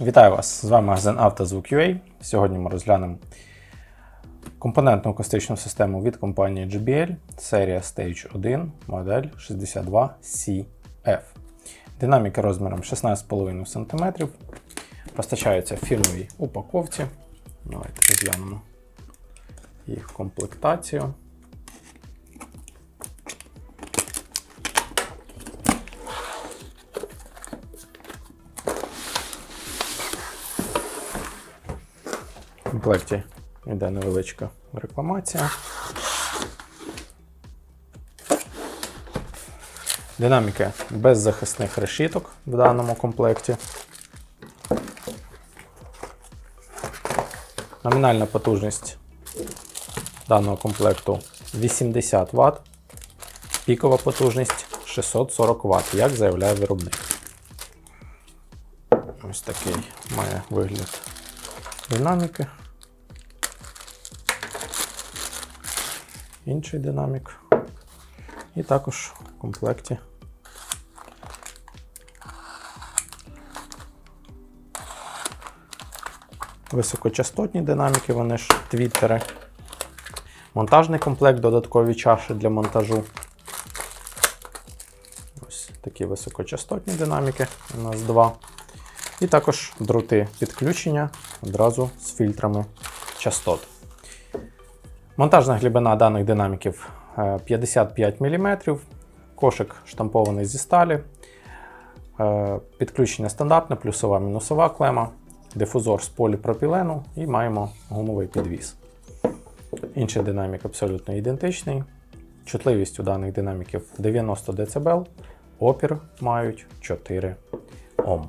Вітаю вас! З вами магазин «Автозвук.UA». Сьогодні ми розглянемо компонентну акустичну систему від компанії JBL, серія Stage 1, модель 62CF. Динаміки розміром 16,5 см. Постачаються в фірмовій упаковці. Давайте розглянемо їх комплектацію. В комплекті йде невеличка рекламація. Динаміки без захисних решіток в даному комплекті. Номінальна потужність даного комплекту 80 Вт, пікова потужність 640 Вт, як заявляє виробник. Ось такий має вигляд динаміки. Інший динамік. І також в комплекті високочастотні динаміки, вони ж твіттери. Монтажний комплект, додаткові чаші для монтажу. Ось такі високочастотні динаміки. У нас два. І також дроти підключення одразу з фільтрами частот. Монтажна глибина даних динаміків е, 55 мм, кошик штампований зі сталі, е, підключення стандартне, плюсова мінусова клема, дифузор з поліпропілену і маємо гумовий підвіс. Інший динамік абсолютно ідентичний. Чутливість у даних динаміків 90 дБ, опір мають 4 Ом.